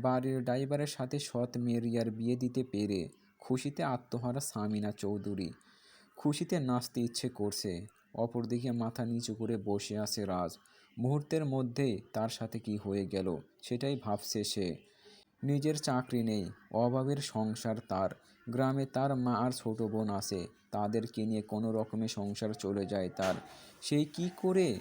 বাড়ির ড্রাইভারের সাথে সৎ মেরিয়ার বিয়ে দিতে পেরে খুশিতে আত্মহারা সামিনা চৌধুরী। খুশিতে নাচতে ইচ্ছে করছে। অপরদিকে মাথা নিচু করে বসে আছে রাজ। মুহূর্তের মধ্যে তার সাথে কি হয়ে গেল, সেটাই ভাবছে সে। নিজের চাকরি নেই, অভাবের সংসার তার। গ্রামে তার মা আর ছোটো বোন আছে, তাদেরকে নিয়ে কোনো রকমে সংসার চলে যায় তার। সেই কি করে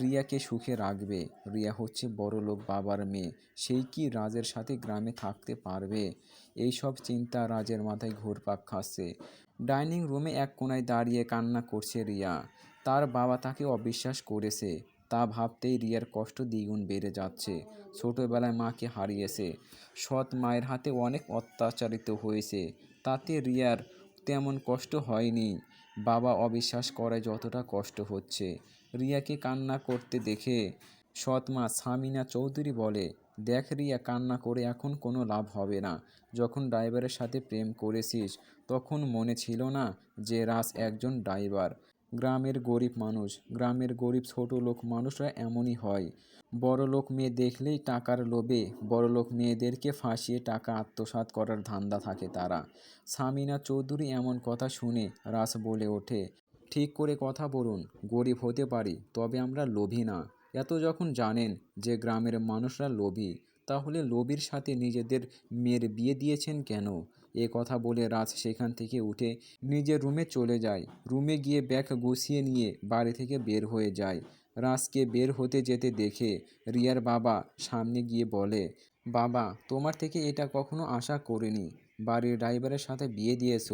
রিয়াকে সুখে রাখবে? রিয়া হচ্ছে বড় লোক বাবার মেয়ে সেই কি রাজের সাথে গ্রামে থাকতে পারবে? এই সব চিন্তা রাজের মাথায় ঘুরপাক খাচ্ছে। ডাইনিং রুমে এক কোনায় দাঁড়িয়ে কান্না করছে রিয়া। তার বাবা তাকে অবিশ্বাস করেছে। তা ভাবতেই রিয়ার কষ্ট দ্বিগুণ বেড়ে যাচ্ছে। ছোটোবেলায় মাকে হারিয়েছে। সৎ মায়ের হাতে অনেক অত্যাচারিত হয়েছে। তাতে রিয়ার তেমন কষ্ট হয়নি। বাবা অবিশ্বাস করায় যতটা কষ্ট হচ্ছে। রিয়াকে কান্না করতে দেখে সৎ মা সামিনা চৌধুরী বলে, দেখ রিয়া, কান্না করে এখন কোনো লাভ হবে না। যখন ড্রাইভারের সাথে প্রেম করেছিস, তখন মনে ছিল না যে রাস একজন ড্রাইভার। গ্রামের গরিব মানুষ, গ্রামের গরিব ছোট লোক মানুষরা এমনই হয়। বড় লোক মেয়ে দেখলেই টাকার লোভে, বড় লোক মেয়েদেরকে ফাঁসিয়ে টাকা আত্মসাৎ করার ধান্দা থাকে তারা। সামিনা চৌধুরী এমন কথা শুনে রাস বলে ওঠে, ঠিক করে কথা বলুন, গরিব হতে পারি, তবে আমরা লোভী না। এত যখন জানেন যে গ্রামের মানুষরা লোভী, তাহলে লোভীর সাথে নিজেদের মেয়ের বিয়ে দিয়েছেন কেন? এ কথা বলে রাজ সেখান থেকে উঠে নিজের রুমে চলে যায়। রুমে গিয়ে ব্যাগ গুছিয়ে নিয়ে বাড়ি থেকে বের হয়ে যায়। রাজকে বের হতে যেতে দেখে রিয়ার বাবা সামনে গিয়ে বলে, বাবা, তোমার থেকে এটা কখনো আশা করিনি। বাড়ির ড্রাইভারের সাথে বিয়ে দিয়েছ।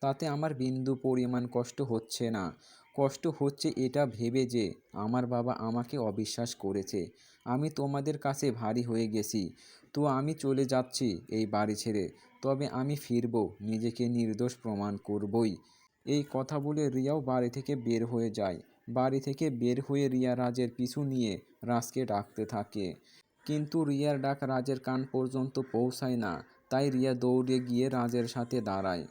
তাতে আমার বিন্দু পরিমাণ কষ্ট হচ্ছে না। কষ্ট হচ্ছে এটা ভেবে যে আমার বাবা আমাকে অবিশ্বাস করেছে। আমি তোমাদের কাছে ভারী হয়ে গেছি। তো আমি চলে যাচ্ছি এই বাড়ি ছেড়ে। তবে আমি ফিরব, নিজেকে নির্দোষ প্রমাণ করবই। এই কথা বলে রিয়াও বাড়ি থেকে বের হয়ে যায়। বাড়ি থেকে বের হয়ে রিয়া রাজের পিছু নিয়ে রাজকে ডাকতে থাকে। কিন্তু রিয়ার ডাক রাজের কান পর্যন্ত পৌঁছায় না, তাই রিয়া দৌড়ে গিয়ে রাজের সাথে দাঁড়ায়।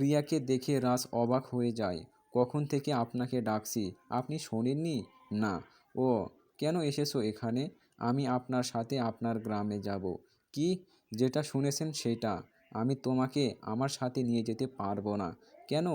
রিয়াকে দেখে রাজ অবাক হয়ে যায়। কখন থেকে আপনাকে ডাকছি? আপনি শোনেননি? না। ও, কেন এসেছ এখানে? আমি আপনার সাথে আপনার গ্রামে যাব। কি? যেটা শুনেছেন সেটা। আমি তোমাকে আমার সাথে নিয়ে যেতে পারব না। কেন?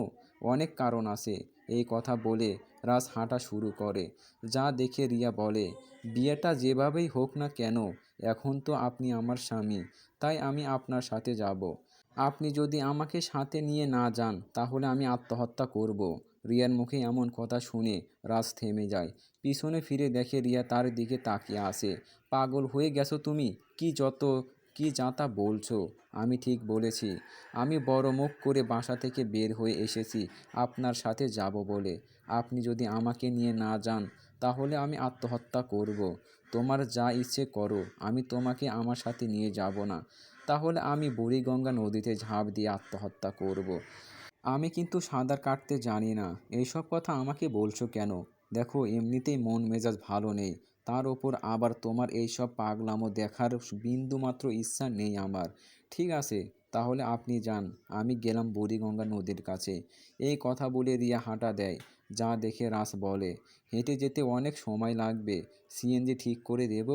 অনেক কারণ আছে। এই কথা বলে রাজ হাঁটা শুরু করে। যা দেখে রিয়া বলে, বিয়েটা যেভাবেই হোক না কেন, এখন তো আপনি আমার স্বামী, তাই আমি আপনার সাথে যাব। আপনি যদি আমাকে সাথে নিয়ে না যান, তাহলে আমি আত্মহত্যা করব। রিয়ার মুখে এমন কথা শুনে রাজ থেমে যায়। পিছনে ফিরে দেখে রিয়া তার দিকে তাকিয়ে আসে পাগল হয়ে গেছো তুমি? কি যত কি যা তা বলছো? আমি ঠিক বলেছি। আমি বড় মুখ করে বাসা থেকে বের হয়ে এসেছি আপনার সাথে যাব বলে। আপনি যদি আমাকে নিয়ে না যান, তাহলে আমি আত্মহত্যা করব। তোমার যা ইচ্ছে করো, আমি তোমাকে আমার সাথে নিয়ে যাব না। তাহলে আমি বুড়িগঙ্গা নদীতে ঝাঁপ দিয়ে আত্মহত্যা করব। আমি কিন্তু সাঁতার কাটতে জানি না। এইসব কথা আমাকে বলছো কেন? দেখো, এমনিতেই মন মেজাজ ভালো নেই। তার ওপর আবার তোমার এইসব পাগলামো দেখার বিন্দুমাত্র ইচ্ছা নেই আমার। ঠিক আছে, তাহলে আপনি যান, আমি গেলাম বুড়িগঙ্গা নদীর কাছে। এই কথা বলে রিয়া হাঁটা দেয়, যা দেখে রাস বলে, হেঁটে যেতে অনেক সময় লাগবে, সিএনজি ঠিক করে দেব?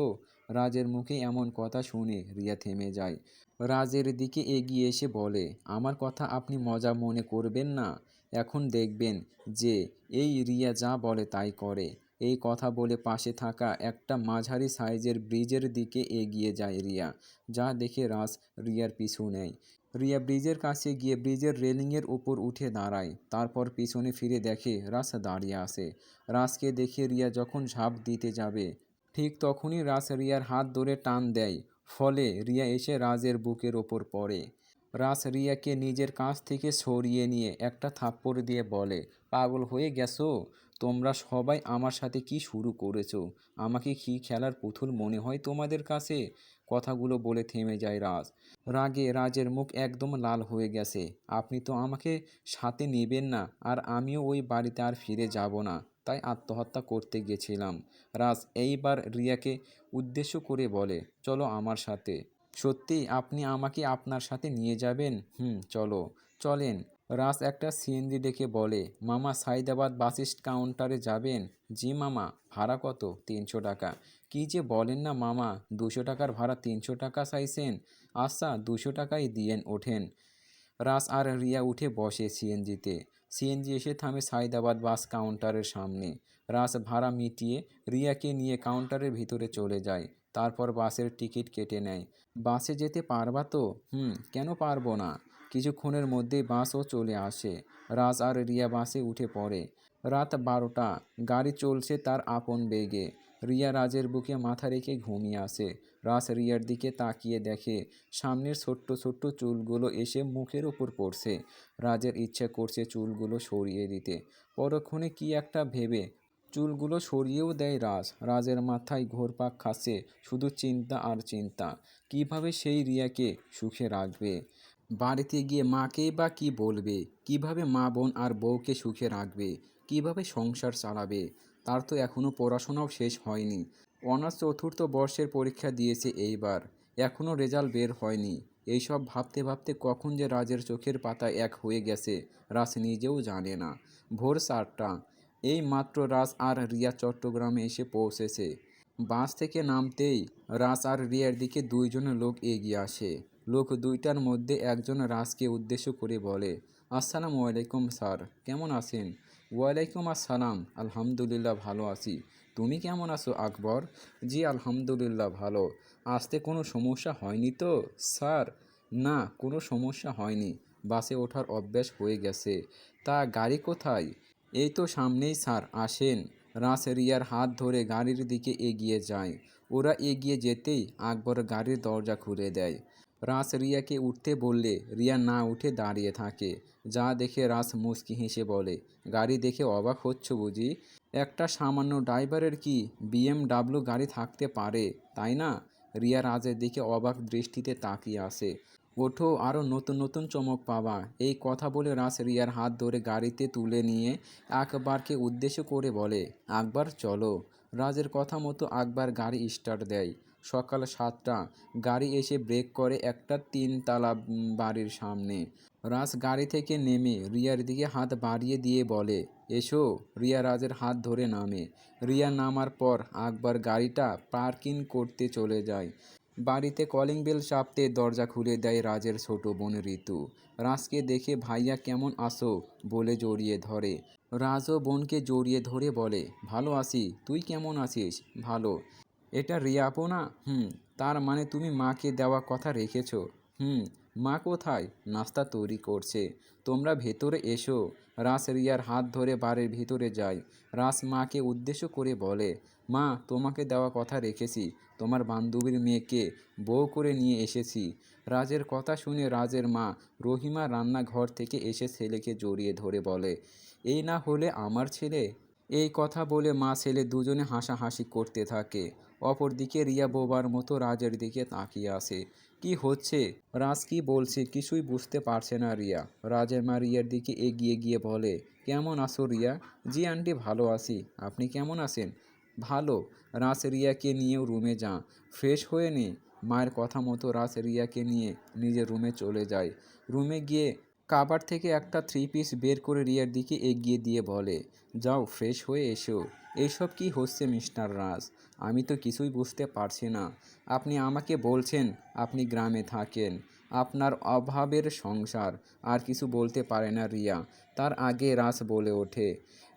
রাজের মুখে এমন কথা শুনে রিয়া থেমে যায়। রাজের দিকে এগিয়ে এসে বলে, আমার কথা আপনি মজা মনে করবেন না। এখন দেখবেন যে, এই রিয়া যা বলে তাই করে। এই কথা বলে পাশে থাকা একটা মাঝারি সাইজের ব্রিজের দিকে এগিয়ে যায় রিয়া, যা দেখে রাস রিয়ার পিছু নেয়। রিয়া ব্রিজের কাছে গিয়ে ব্রিজের রেলিংয়ের উপর উঠে দাঁড়ায়, তারপর পিছনে ফিরে দেখে রাস দাঁড়িয়ে আসে রাজকে দেখে রিয়া যখন ঝাঁপ দিতে যাবে, ঠিক তখনই রাস রিয়ার হাত ধরে টান দেয়, ফলে রিয়া এসে রাজের বুকের ওপর পড়ে। রাস রিয়াকে নিজের কাছ থেকে সরিয়ে নিয়ে একটা থাপ্পড় দিয়ে বলে, পাগল হয়ে গেছো? তোমরা সবাই আমার সাথে কি শুরু করেছ? আমাকে কি খেলার পুতুল মনে হয় তোমাদের কাছে? কথাগুলো বলে থেমে যায় রাজ। রাগে রাজের মুখ একদম লাল হয়ে গেছে। আপনি তো আমাকে সাথে নেবেন না, আর আমিও ওই বাড়িতে আর ফিরে যাব না, তাই আত্মহত্যা করতে গেছিলাম। রাজ এইবার রিয়াকে উদ্দেশ্য করে বলে, চলো আমার সাথে। সত্যি? আপনি আমাকে আপনার সাথে নিয়ে যাবেন? হুম, চলো। চলেন। রাজ একটা সিএনজি ডেকে বলে, মামা, সাইদাবাদ বাস কাউন্টারে যাবেন? জি, মামা, ভাড়া কত? তিনশো টাকা। কি যে বলেন না, মামা, দুশো টাকার ভাড়া তিনশো টাকা চাইছেন? আচ্ছা দুশো টাকাই দিয়েন, ওঠেন। রাস আর রিয়া উঠে বসে সিএনজিতে। সিএনজি এসে থামে সাইদাবাদ বাস কাউন্টারের সামনে। রাস ভাড়া মিটিয়ে রিয়াকে নিয়ে কাউন্টারের ভিতরে চলে যায়। তারপর বাসের টিকিট কেটে নেয়। বাসে যেতে পারবা তো? হুম, কেন পারব না? কিছুক্ষণের মধ্যে বাসও চলে আসে। রাজ আর রিয়া বাসে উঠে পড়ে। রাত বারোটা। গাড়ি চলছে তার আপন বেগে। রিয়া রাজের বুকে মাথা রেখে ঘুমিয়ে আসে। রাজ রিয়ার দিকে তাকিয়ে দেখে সামনের ছোট্ট ছোট্ট চুলগুলো এসে মুখের ওপর পড়ছে। রাজের ইচ্ছে করছে চুলগুলো সরিয়ে দিতে। পরক্ষণে কি একটা ভেবে চুলগুলো সরিয়েও দেয় রাজ। রাজের মাথায় ঘোরপাক খাচ্ছে। শুধু চিন্তা আর চিন্তা। কীভাবে সেই রিয়াকে সুখে রাখবে? বাড়িতে গিয়ে মাকে বা কি বলবে? কীভাবে মা বোন আর বউকে সুখে রাখবে? কীভাবে সংসার চালাবে? তার তো এখনও পড়াশোনাও শেষ হয়নি। অনার্স চতুর্থ বর্ষের পরীক্ষা দিয়েছে এইবার। এখনও রেজাল্ট বের হয়নি। এইসব ভাবতে ভাবতে কখন যে রাজের চোখের পাতা এক হয়ে গেছে, রাজ নিজেও জানে না। ভোর চারটা। এই মাত্র রাজ আর রিয়া চট্টগ্রামে এসে পৌঁছেছে। বাস থেকে নামতেই রাজ আর রিয়ার দিকে দুইজন লোক এগিয়ে আসে। লোক দুইটার মধ্যে একজন রাজকে উদ্দেশ্য করে বলে, আসসালামু আলাইকুম স্যার, কেমন আছেন? ওয়ালাইকুম আসসালাম, আলহামদুলিল্লাহ ভালো আছি। তুমি কেমন আছো, আকবর? জি, আলহামদুলিল্লাহ ভালো। আসতে কোনো সমস্যা হয়নি তো? স্যার, না, কোনো সমস্যা হয়নি। বাসে ওঠার অভ্যাস হয়ে গেছে। তা গাড়ি কোথায়? এই তো সামনেই স্যার, আসেন। রাস রিয়ার হাত ধরে গাড়ির দিকে এগিয়ে যায়। ওরা এগিয়ে যেতেই আকবর গাড়ির দরজা খুলে দেয়। রাস রিয়াকে উঠতে বললে, রিয়া না উঠে দাঁড়িয়ে থাকে। যা দেখে রাস মুচকি হেসে বলে, গাড়ি দেখে অবাক হচ্ছ বুঝি? একটা সামান্য ড্রাইভারের কি বিএমডাব্লিউ গাড়ি থাকতে পারে, তাই না? রিয়া রাজের দিকে অবাক দৃষ্টিতে তাকিয়ে আসে ওঠো আরও নতুন নতুন চমক পাবা। এই কথা বলে রাস রিয়ার হাত ধরে গাড়িতে তুলে নিয়ে আকবরকে উদ্দেশ্য করে বলে, আকবর, চলো। রাজের কথা মতো আকবর গাড়ি স্টার্ট দেয়। সকাল সাতটা। গাড়ি এসে ব্রেক করে একটা তিনতলা বাড়ির সামনে। রাজ গাড়ি থেকে নেমে রিয়ার দিকে হাত বাড়িয়ে দিয়ে বলে, এসো। রিয়া রাজের হাত ধরে নামে। রিয়া নামার পর আকবর গাড়িটা পার্কিং করতে চলে যায়। বাড়িতে কলিং বেল চাপতে দরজা খুলে দেয় রাজের ছোট বোন ঋতু রাজকে দেখে, ভাইয়া, কেমন আসো বলে জড়িয়ে ধরে। রাজও বোনকে জড়িয়ে ধরে বলে, ভালো আছি। তুই কেমন আছিস? ভালো। এটা রিয়া না? হুম, তার মানে তুমি মাকে দেওয়া কথা রেখেছো। হুম, মা কোথায়? নাস্তা তৈরি করছে। তোমরা ভেতরে এসো। রাস রিয়ার হাত ধরে বাড়ির ভিতরে যায়। রাস মাকে উদ্দেশ্য করে বলে, মা, তোমাকে দেওয়া কথা রেখেছি। তোমার বান্ধবীর মেয়েকে বউ করে নিয়ে এসেছি। রাজের কথা শুনে রাজের মা রহিমা রান্নাঘর থেকে এসে ছেলেকে জড়িয়ে ধরে বলে, এই না হলে আমার ছেলে? এই কথা বলে মা ছেলে দুজনে হাসাহাসি করতে থাকে। অপরদিকে রিয়া বোবার মতো রাজের দিকে তাকিয়ে আসে কি হচ্ছে? রাজ কি বলছে? কিছুই বুঝতে পারছে না রিয়া। রাজের মা রিয়ার দিকে এগিয়ে গিয়ে বলে, কেমন আছো রিয়া? জি আন্টি, ভালো আছি। আপনি কেমন আছেন? ভালো। রাস রিয়াকে নিয়েও রুমে যা। ফ্রেশ হয়ে নে। মায়ের কথা মতো রাস রিয়াকে নিয়ে নিজের রুমে চলে যায়। রুমে গিয়ে কাবার থেকে একটা থ্রি পিস বের করে রিয়ার দিকে এগিয়ে দিয়ে বলে, যাও ফ্রেশ হয়ে এসো। এইসব কি হচ্ছে, মিস্টার রাজ? আমি তো কিছুই বুঝতে পারছি না। আপনি আমাকে বলছেন আপনি গ্রামে থাকেন। আপনার অভাবের সংসার, আর কিছু বলতে পারে না রিয়া। তার আগে রাস বলে ওঠে,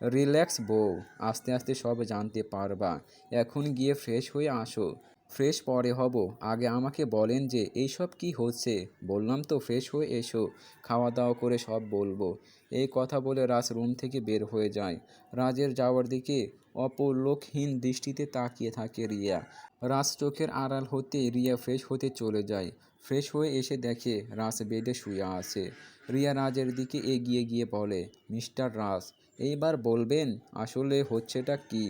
রিল্যাক্স বউ, আস্তে আস্তে সব জানতে পারবা। এখন গিয়ে ফ্রেশ হয়ে আসো। ফ্রেশ পরে হব। আগে আমাকে বলেন যে, এইসব কি হচ্ছে? বললাম, তো ফ্রেশ হয়ে এসো খাওয়া দাওয়া করে সব বলব। এই কথা বলে রাজ রুম থেকে বের হয়ে যায়। রাজের যাওয়ার দিকে অপলোকহীন দৃষ্টিতে তাকিয়ে থাকে রিয়া। রাজ চোখের আড়াল হতে রিয়া ফ্রেশ হতে চলে যায়। ফ্রেশ হয়ে এসে দেখে রাজ বেডে শুয়ে আছে। রিয়া রাজের দিকে এগিয়ে গিয়ে বলে, মিস্টার রাজ, এইবার বলবেন আসলে হচ্ছেটা কি?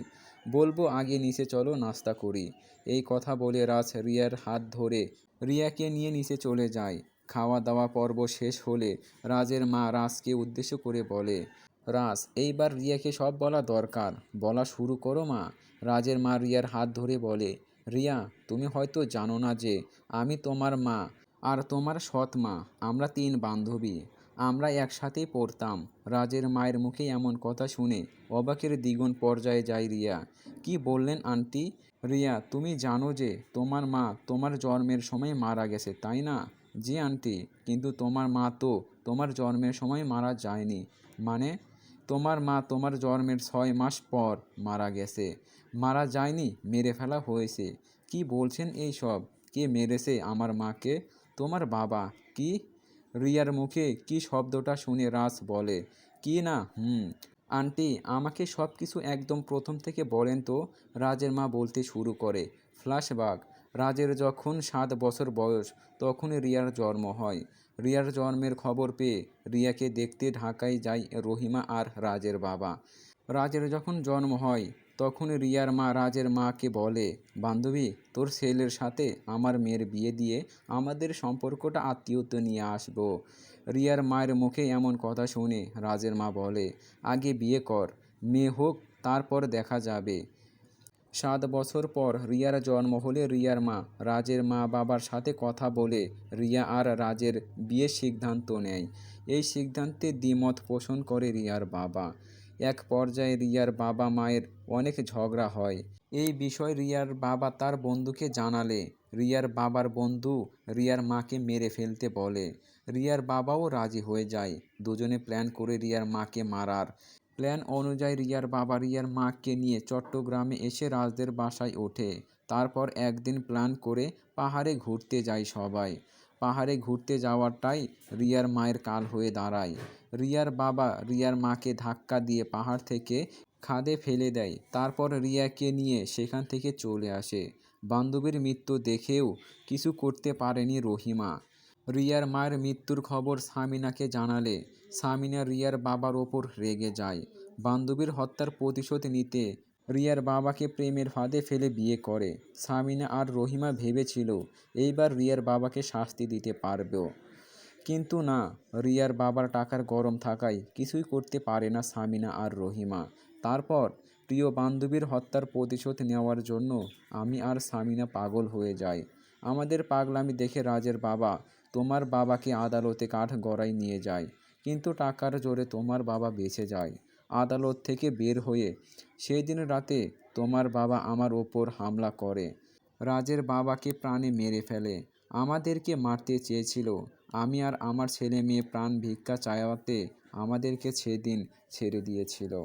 বলব, আগে নিচে চলো, নাস্তা করি। এই কথা বলে রাজ রিয়ার হাত ধরে রিয়াকে নিয়ে নিচে চলে যায়। খাওয়া দাওয়া পর্ব শেষ হলে রাজের মা রাজকে উদ্দেশ্য করে বলে, রাজ, এইবার রিয়াকে সব বলা দরকার। বলা শুরু করো মা। রাজের মা রিয়ার হাত ধরে বলে, রিয়া, তুমি হয়তো জানো না যে আমি তোমার মা আর তোমার সৎ মা। আমরা তিন বান্ধবী। আমরা একসাথেই পড়তাম। রাজের মায়ের মুখে এমন কথা শুনে অবাকের দ্বিগুণ পর্যায়ে যায় রিয়া। কি বললেন আন্টি? রিয়া, তুমি জানো যে তোমার মা তোমার জন্মের সময় মারা গেছে, তাই না? জি আন্টি, কিন্তু তোমার মা তো তোমার জন্মের সময় মারা যায়নি। মানে তোমার মা তোমার জন্মের ছয় মাস পর মারা গেছে। মারা যায়নি, মেরে ফেলা হয়েছে। কি বলছেন এই সব? কে মেরেছে আমার মাকে? তোমার বাবা, কি রিয়ার মুখে কি শব্দটা শুনে রাজ বলে, কি না? হুম। আন্টি, আমাকে সব কিছু একদম প্রথম থেকে বলেন তো? রাজের মা বলতে শুরু করে। ফ্ল্যাশব্যাক। রাজের যখন সাত বছর বয়স, তখন রিয়ার জন্ম হয়। রিয়ার জন্মের খবর পেয়ে রিয়াকে দেখতে ঢাকায় যায় রহিমা আর রাজের বাবা। রাজের যখন জন্ম হয় তখন রিয়ার মা রাজের মাকে বলে, বান্ধবী, তোর ছেলের সাথে আমার মেয়ের বিয়ে দিয়ে আমাদের সম্পর্কটা আত্মীয়তা নিয়ে আসব। রিয়ার মায়ের মুখে এমন কথা শুনে রাজের মা বলে, আগে বিয়ে কর, মেয়ে হোক, তারপর দেখা যাবে। সাত বছর পর রিয়ার জন্ম হলে রিয়ার মা রাজের মা বাবার সাথে কথা বলে রিয়া আর রাজের বিয়ের সিদ্ধান্ত নেয়। এই সিদ্ধান্তে দ্বিমত পোষণ করে রিয়ার বাবা। এক পর্যায়ে রিয়ার বাবা মায়ের অনেক ঝগড়া হয়। এই বিষয় রিয়ার বাবা তার বন্ধুকে জানালে। রিয়ার বাবার বন্ধু রিয়ার মাকে মেরে ফেলতে বলে। রিয়ার বাবাও রাজি হয়ে যায়। দুজনে প্ল্যান করে রিয়ার মাকে মারার। প্ল্যান অনুযায়ী রিয়ার বাবা রিয়ার মাকে নিয়ে চট্টগ্রামে এসে রাজদের বাসায় ওঠে। তারপর একদিন প্ল্যান করে পাহাড়ে ঘুরতে যায় সবাই। পাহাড়ে ঘুরতে যাওয়াটাই রিয়ার মায়ের কাল হয়ে দাঁড়ায়। রিয়ার বাবা রিয়ার মাকে ধাক্কা দিয়ে পাহাড় থেকে খাদে ফেলে দেয়। তারপর রিয়াকে নিয়ে সেখান থেকে চলে আসে। বান্ধবীর মৃত্যু দেখেও কিছু করতে পারেনি রহিমা। রিয়ার মায়ের মৃত্যুর খবর সামিনাকে জানালে। সামিনা রিয়ার বাবার ওপর রেগে যায়। বান্ধবীর হত্যার প্রতিশোধ নিতে রিয়ার বাবাকে প্রেমের ফাঁদে ফেলে বিয়ে করে। সামিনা আর রহিমা ভেবেছিল, এইবার রিয়ার বাবাকে শাস্তি দিতে পারবেও। কিন্তু না, রিয়ার বাবার টাকার গরম থাকায় কিছুই করতে পারে না সামিনা আর রহিমা। তারপর প্রিয় বান্ধবীর হত্যার প্রতিশোধ নেওয়ার জন্য আমি আর সামিনা পাগল হয়ে যাই। আমাদের পাগলামি দেখে রাজের বাবা তোমার বাবাকে আদালতে কাঠ গড়াই নিয়ে যায়, কিন্তু টাকার জোরে তোমার বাবা বেঁচে যায়। আদালত থেকে বের হয়ে সেই দিন রাতে তোমার বাবা আমার ওপর হামলা করে। রাজের বাবাকে প্রাণে মেরে ফেলে। আমাদেরকে মারতে চেয়েছিল আমি আর আমার ছেলে মেয়ে প্রাণ ভিক্ষা চাওয়াতে আমাদেরকে সেদিন ছেড়ে দিয়েছিল।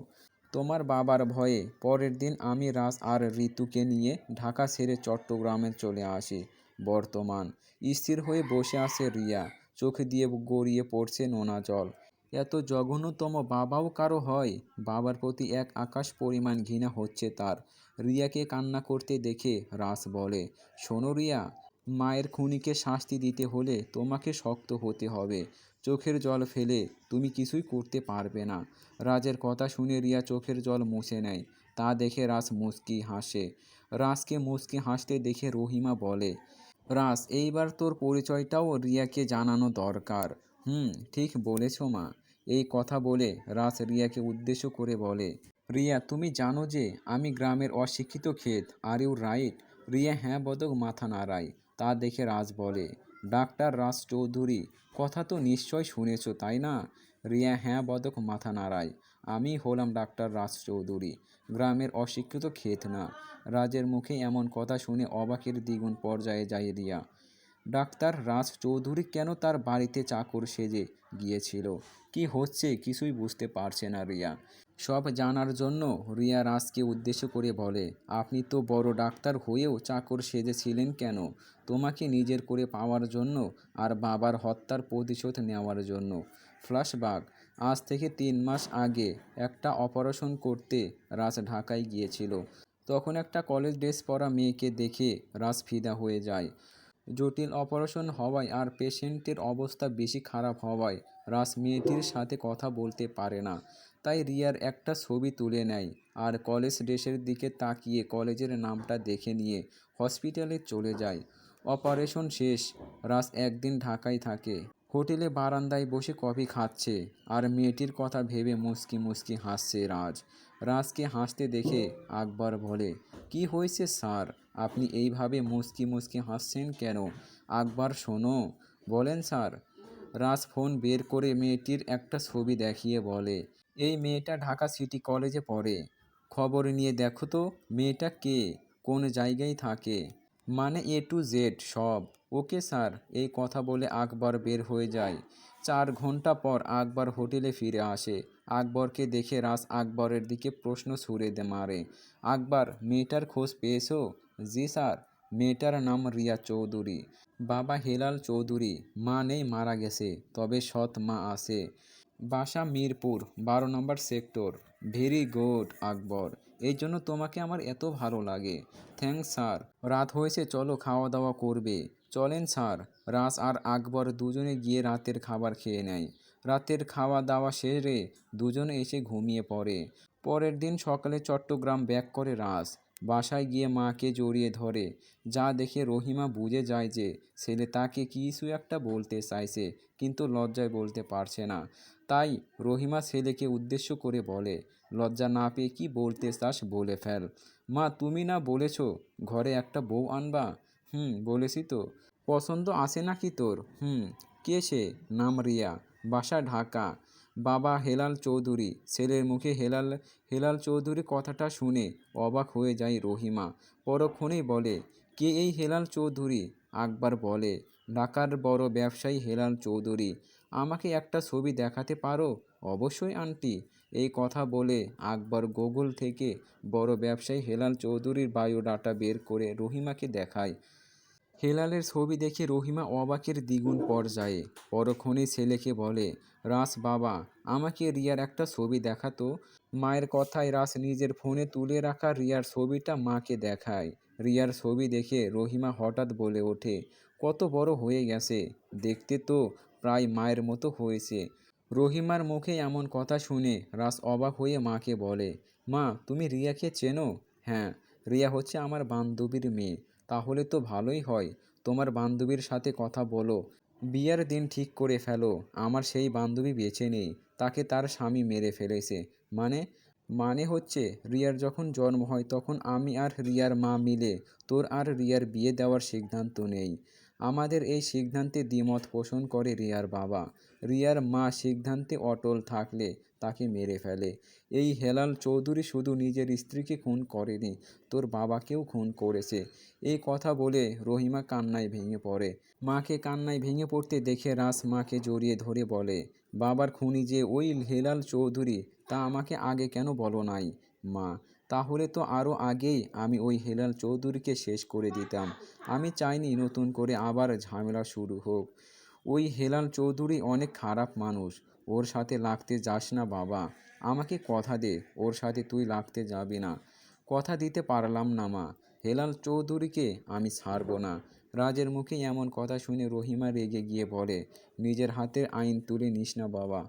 তোমার বাবার ভয়ে পরের দিন আমি রাজ আর ঋতুকে নিয়ে ঢাকা ছেড়ে চট্টগ্রামে চলে আসি। বর্তমান স্থির হয়ে বসে আছে রিয়া। চোখ দিয়ে গড়িয়ে পড়ছে নোনা জল। এত জঘন্যতম বাবাও কারও হয়? বাবার প্রতি এক আকাশ পরিমাণ ঘৃণা হচ্ছে তার। রিয়াকে কান্না করতে দেখে রাস বলে, শোনো রিয়া মায়ের খুনিকে শাস্তি দিতে হলে তোমাকে শক্ত হতে হবে। চোখের জল ফেলে, তুমি কিছুই করতে পারবে না। রাজের কথা শুনে রিয়া চোখের জল মুছে নেয়। তা দেখে রাস মুচকি হাসে। রাসকে মুচকি হাসতে দেখে রহিমা বলে রাস এইবার তোর পরিচয়টাও রিয়াকে জানানো দরকার। হুম, ঠিক বলেছ মা। এই কথা বলে রাস রিয়াকে উদ্দেশ্য করে বলে, রিয়া, তুমি জানো যে আমি গ্রামের অশিক্ষিত ক্ষেত আর ইউ রাইট। রিয়া হ্যাঁ বদক মাথা নাড়ায়। তা দেখে রাজ বলে, ডাক্তার রাজ চৌধুরী, কথা তো নিশ্চয় শুনেছ, তাই না? রিয়া হ্যাঁ বদক মাথা নাড়ায় আমি হলাম ডাক্তার রাজ চৌধুরী। গ্রামের অশিক্ষিত ক্ষেত না। রাজের মুখে এমন কথা শুনে অবাকের দ্বিগুণ পর্যায়ে যায় রিয়া ডাক্তার রাজ চৌধুরী কেন তার বাড়িতে চাকর সেজে গিয়েছিল? কি হচ্ছে? কিছুই বুঝতে পারছে না রিয়া। সব জানার জন্য রিয়া রাজকে উদ্দেশ্য করে বলে, আপনি তো বড় ডাক্তার হয়েও চাকর সেজেছিলেন কেন? তোমাকে নিজের করে পাওয়ার জন্য আর বাবার হত্যার প্রতিশোধ নেওয়ার জন্য। ফ্ল্যাশব্যাক, আজ থেকে তিন মাস আগে একটা অপারেশন করতে রাজ ঢাকায় গিয়েছিল। তখন একটা কলেজ ড্রেস পরা মেয়েকে দেখে রাজ ফিদা হয়ে যায়। জটিল অপারেশন হওয়ায় আর পেশেন্টের অবস্থা বেশি খারাপ হওয়ায় রাস মেয়েটির সাথে কথা বলতে পারে না। তাই রিয়ার একটা ছবি তুলে নেয় আর কলেজ ড্রেসের দিকে তাকিয়ে কলেজের নামটা দেখে নিয়ে হসপিটালে চলে যায়। অপারেশন শেষ রাস একদিন ঢাকায় থাকে। হোটেলে বারান্দায় বসে কফি খাচ্ছে আর মেয়েটির কথা ভেবে মুচকি মুচকি হাসছে রাজ। রাজকে হাসতে দেখে আকবর বলে, কি হয়েছে স্যার? আপনি এইভাবে মুচকি মুচকি হাসছেন কেন? আকবর শোনো, বলেন স্যার রাজ ফোন বের করে মেয়েটির একটা ছবি দেখিয়ে বলে, এই মেয়েটা ঢাকা সিটি কলেজে পড়ে। খবর নিয়ে দেখো তো, মেয়েটা কে? কোন জায়গায় থাকে? মানে এ টু জেড সব। ওকে স্যার, এই কথা বলে আকবর বের হয়ে যায়। চার ঘণ্টা পর আকবর হোটেলে ফিরে আসে। আকবরকে দেখে রাস আকবরের দিকে প্রশ্ন ছুড়ে মারে, আকবর, মেয়েটার খোঁজ পেয়েছ? জি স্যার। মেয়েটার নাম রিয়া চৌধুরী। বাবা হেলাল চৌধুরী, মা নেই মারা গেছে, তবে সৎ মা আছে। বাসা মিরপুর, বারো number sector. Very good, Akbar. এই জন্য তোমাকে আমার এত ভালো লাগে। Thanks sir. রাত হয়েছে, চলো খাওয়া দাওয়া করবে। চলেন, স্যার। রাস আর আকবর দুজনে গিয়ে রাতের খাবার খেয়ে নেয়। রাতের খাওয়া দাওয়া সেরে দুজনে এসে ঘুমিয়ে পড়ে। পরের দিন সকালে চট্টগ্রাম ব্যাক করে রাস বাসায় গিয়ে মাকে জড়িয়ে ধরে। যা দেখে রহিমা বুঝে যায় যে ছেলে তাকে কিছু একটা বলতে চাইছে, কিন্তু লজ্জায় বলতে পারছে না। তাই রহিমা ছেলেকে উদ্দেশ্য করে বলে, লজ্জা না পেয়ে কি বলতে চাস বলে ফেল। মা, তুমি না বলেছ ঘরে একটা বউ আনবা? হুম, বলেছি তো। পছন্দ আসে নাকি তোর? হুম, কে সে? নাম রিয়া, বাসা ঢাকা। বাবা হেলাল চৌধুরী। ছেলের মুখে হেলাল হেলাল চৌধুরী কথাটা শুনে অবাক হয়ে যায় রহিমা। পরক্ষণেই বলে, কে এই হেলাল চৌধুরী? আকবর বলে ঢাকার বড় ব্যবসায়ী হেলাল চৌধুরী। আমাকে একটা ছবি দেখাতে পারো? অবশ্যই, আন্টি। এই কথা বলে আকবর গুগল থেকে বড় ব্যবসায়ী হেলাল চৌধুরীর বায়োডাটা বের করে রহিমাকে দেখায়। হেলালের ছবি দেখে রহিমা অবাকের দ্বিগুণ পর্যায়ে। পরক্ষণে ছেলেকে বলে, রাস বাবা, আমাকে রিয়ার একটা ছবি দেখাতো মায়ের কথায় রাস নিজের ফোনে তুলে রাখা রিয়ার ছবিটা মাকে দেখায়। রিয়ার ছবি দেখে রহিমা হঠাৎ বলে ওঠে, কত বড় হয়ে গেছে। দেখতে তো প্রায় মায়ের মতো হয়েছে। রহিমার মুখে এমন কথা শুনে রাস অবাক হয়ে মাকে বলে, মা, তুমি রিয়াকে চেনো? হ্যাঁ রিয়া হচ্ছে আমার বান্ধবীর মেয়ে। তাহলে তো ভালোই হয়। তোমার বান্ধবীর সাথে কথা বলো। বিয়ার দিন ঠিক করে ফেলো। আমার সেই বান্ধবী বেঁচে নেই। তাকে তার স্বামী মেরে ফেলেছে। মানে? মানে হচ্ছে, রিয়ার যখন জন্ম হয় তখন আমি আর রিয়ার মা মিলে তোর আর রিয়ার বিয়ে দেওয়ার সিদ্ধান্ত নেই। আমাদের এই সিদ্ধান্তে দ্বিমত পোষণ করে রিয়ার বাবা। রিয়ার মা সিদ্ধান্তে অটল থাকলে তাকে মেরে ফেলে। এই হেলাল চৌধুরী শুধু নিজের স্ত্রীকে খুন করেনি, তোর বাবাকেও খুন করেছে। এই কথা বলে রহিমা কান্নায় ভেঙে পড়ে। মাকে কান্নায় ভেঙে পড়তে দেখে রাস মাকে জড়িয়ে ধরে বলে, বাবার খুনি যে ওই হেলাল চৌধুরী, তা আমাকে আগে কেন বলো নাই, মা? তাহলে তো আরও আগেই আমি ওই হেলাল চৌধুরীকে শেষ করে দিতাম। আমি চাইনি নতুন করে আবার ঝামেলা শুরু হোক। ওই হেলাল চৌধুরী অনেক খারাপ মানুষ। ওর সাথে লাগতে যাস না বাবা। আমাকে কথা দে, ওর সাথে তুই লাগতে যাবি না। কথা দিতে পারলাম না মা। হেলাল চৌধুরীকে আমি ছাড়বো না। রাজের মুখে এমন কথা শুনে রহিমা রেগে গিয়ে বলে, নিজের হাতের আইন তুলে নিস না বাবা।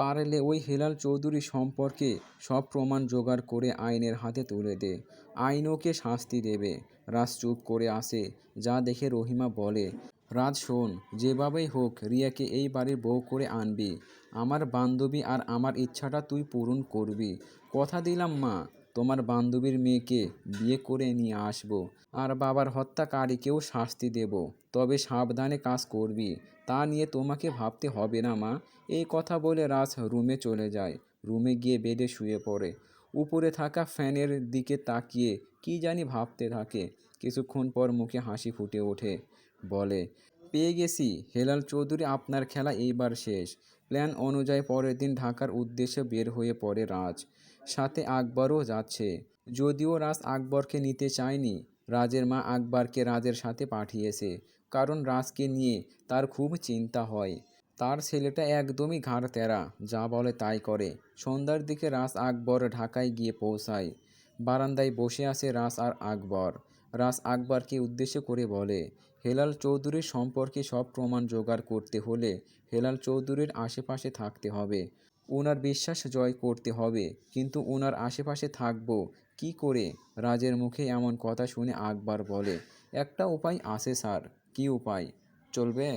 পারলে ওই হেলাল চৌধুরী সম্পর্কে সব প্রমাণ জোগাড় করে আইনের হাতে তুলে দে। আইন ওকে শাস্তি দেবে। রাজ চুপ করে আসে, যা দেখে রহিমা বলে, রাজ, শোন, যেভাবেই হোক রিয়াকে এই বাড়ির বউ করে আনবি। আমার বান্ধবী আর আমার ইচ্ছাটা তুই পূরণ করবি। কথা দিলাম, মা, তোমার বান্ধবীর মেয়েকে বিয়ে করে নিয়ে আসব। আর বাবার হত্যাকারীকেও শাস্তি দেব। তবে সাবধানে কাজ করবি। তা নিয়ে তোমাকে ভাবতে হবে না, মা। এই কথা বলে রাজ রুমে চলে যায়। রুমে গিয়ে বেডে শুয়ে পড়ে। উপরে থাকা ফ্যানের দিকে তাকিয়ে কি জানি ভাবতে থাকে। কিছুক্ষণ পর মুখে হাসি ফুটে ওঠে। বলে, পেয়ে গেছি। হেলাল চৌধুরী, আপনার খেলা এইবার শেষ। প্ল্যান অনুযায়ী পরের দিন ঢাকার উদ্দেশ্যে বের হয়ে পড়ে রাজ। সাথে আকবরও যাচ্ছে। যদিও রাজ আকবরকে নিতে চায়নি, রাজের মা আকবরকে রাজের সাথে পাঠিয়েছে। কারণ রাজকে নিয়ে তার খুব চিন্তা হয়। তার ছেলেটা একদমই ঘাড় তেরা যা বলে তাই করে। সন্ধ্যার দিকে রাজ আকবর ঢাকায় গিয়ে পৌঁছায়। বারান্দায় বসে আছে রাস আর আকবর। রাস আকবরকে উদ্দেশ্য করে বলে, হেলাল চৌধুরীর সম্পর্কে সব প্রমাণ জোগাড় করতে হলে হেলাল চৌধুরীর আশেপাশে থাকতে হবে। ওনার বিশ্বাস জয় করতে হবে, কিন্তু ওনার আশেপাশে থাকব কি করে? রাজের মুখে এমন কথা শুনে আকবর বলে, একটা উপায় আছে, স্যার। কি উপায়? চলবে?